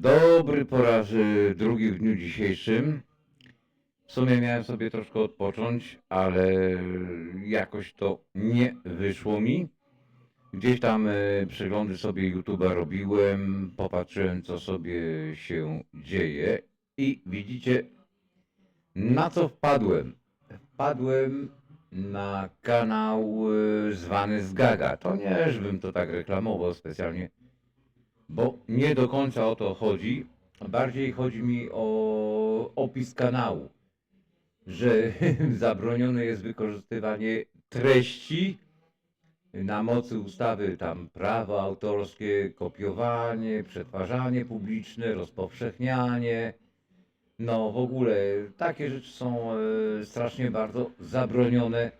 Dobry po raz drugi w dniu dzisiejszym. W sumie miałem sobie troszkę odpocząć, ale jakoś to nie wyszło mi. Gdzieś tam y, przeglądy sobie YouTube'a robiłem, popatrzyłem co sobie się dzieje i widzicie na co wpadłem. Wpadłem na kanał y, zwany Zgaga. To nie, żebym to tak reklamował specjalnie, bo nie do końca o to chodzi. Bardziej chodzi mi o opis kanału, że zabronione jest wykorzystywanie treści na mocy ustawy tam prawo autorskie, kopiowanie, przetwarzanie publiczne, rozpowszechnianie. No w ogóle takie rzeczy są e, strasznie bardzo zabronione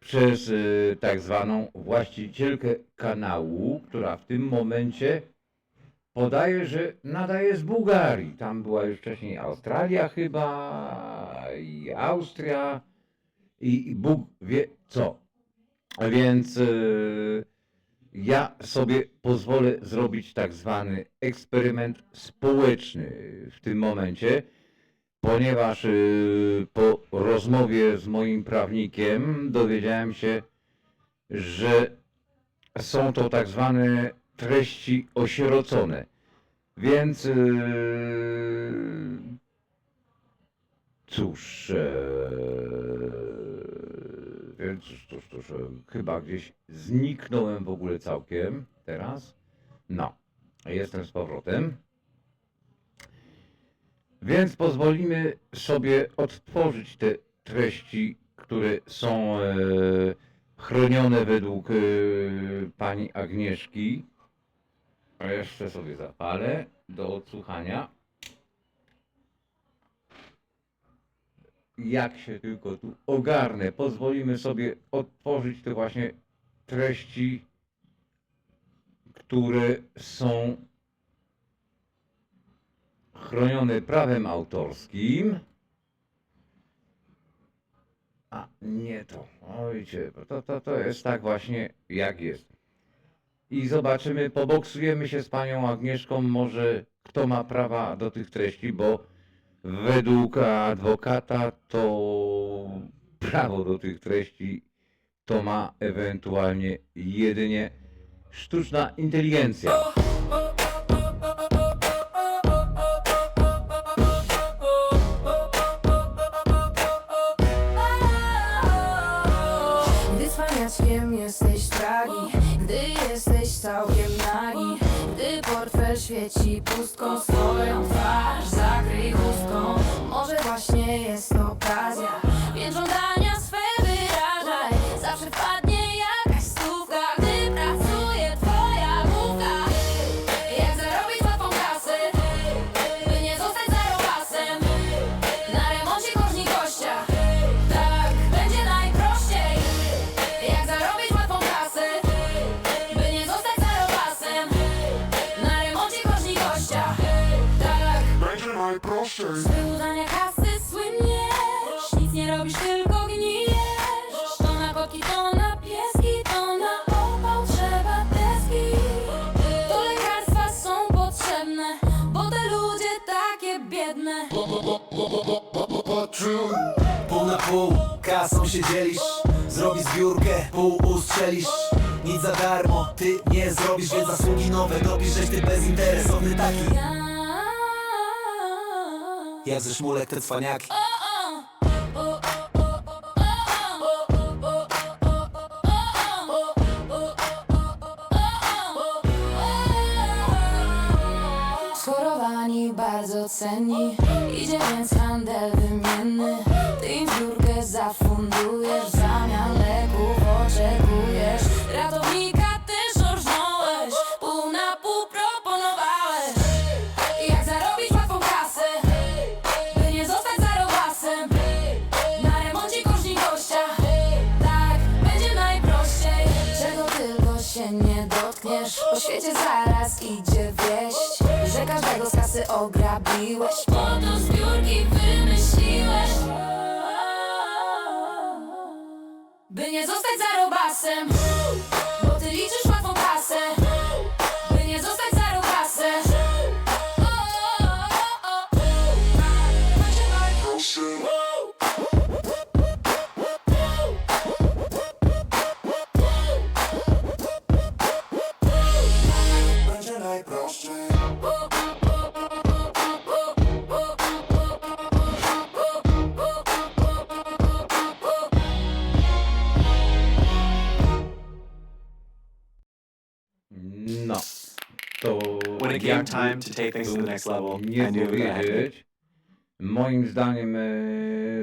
przez e, tak zwaną właścicielkę kanału, która w tym momencie podaje, że nadaje z Bułgarii. Tam była już wcześniej Australia chyba i Austria i, i Bóg wie co. Więc e, ja sobie pozwolę zrobić tak zwany eksperyment społeczny w tym momencie, ponieważ e, po rozmowie z moim prawnikiem dowiedziałem się, że są to tak zwane treści osierocone. Więc e, cóż, e, więc cóż, cóż, cóż, e, chyba gdzieś zniknąłem w ogóle całkiem teraz. No, jestem z powrotem. Więc pozwolimy sobie odtworzyć te treści, które są e, chronione według e, pani Agnieszki. A jeszcze sobie zapalę do odsłuchania. Jak się tylko tu ogarnę, pozwolimy sobie odtworzyć te właśnie treści, które są chronione prawem autorskim. A nie to. Ojcie, to, to, to jest tak właśnie jak jest. I zobaczymy, poboksujemy się z panią Agnieszką, może kto ma prawa do tych treści, bo według adwokata to prawo do tych treści to ma ewentualnie jedynie sztuczna inteligencja. Portfel świeci pustką Swoją twarz zakryj chustką. Może właśnie jest okazja z wyłudzania kasy słyniesz Nic nie robisz, tylko gnijesz. To na kotki, to na pieski To na opał trzeba deski. To lekarstwa są potrzebne Bo te ludzie takie biedne. Pół na pół, kasą się dzielisz. Zrobi zbiórkę, pół ustrzelisz. Nic za darmo, ty nie zrobisz Więc zasługi nowe dopisz, żeś ty bezinteresowny taki Jak ze szmulek te cwaniaki. Bardzo cenni Idzie więc handel wymienny. Ty im zafundujesz W zamian leków oczekujesz ograbiłeś Po to zbiórki wymyśliłeś. By nie zostać zarobasem It jakby time to take things to the next level, nie I knew that I had to powiedzieć, moim zdaniem e,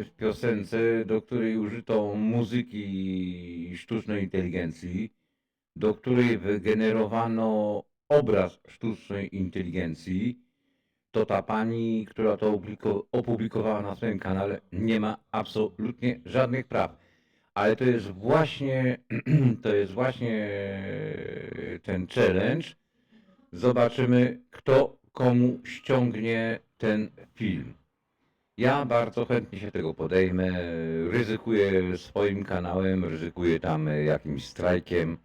w piosence, do której użyto muzyki sztucznej inteligencji, do której wygenerowano obraz sztucznej inteligencji, to ta pani, która to opublikowała na swoim kanale, nie ma absolutnie żadnych praw. Ale to jest właśnie, to jest właśnie ten challenge. Zobaczymy, kto komu ściągnie ten film. Ja bardzo chętnie się tego podejmę. Ryzykuję swoim kanałem, ryzykuję tam jakimś strajkiem.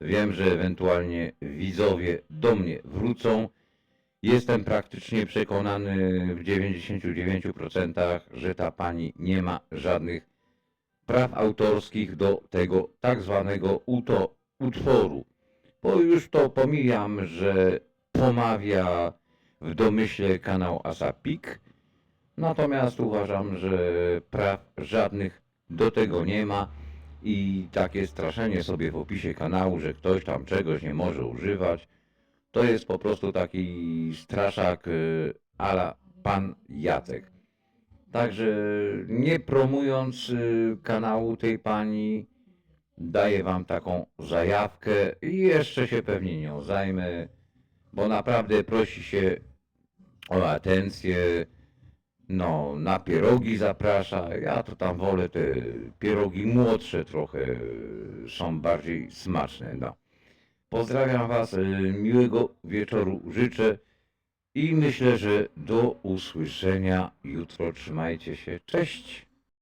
Wiem, że ewentualnie widzowie do mnie wrócą. Jestem praktycznie przekonany w 99%, że ta pani nie ma żadnych praw autorskich do tego tak zwanego utworu. Bo już to pomijam, że pomawia w domyśle kanał Asapik, natomiast uważam, że praw żadnych do tego nie ma i takie straszenie sobie w opisie kanału, że ktoś tam czegoś nie może używać, to jest po prostu taki straszak y, ala pan Jacek. Także nie promując y, kanału tej pani, daję wam taką zajawkę i jeszcze się pewnie nią zajmę, bo naprawdę prosi się o atencję. No, na pierogi zaprasza. Ja to tam wolę te pierogi młodsze trochę, są bardziej smaczne. No. Pozdrawiam Was, y, miłego wieczoru życzę i myślę, że do usłyszenia jutro. Trzymajcie się. Cześć!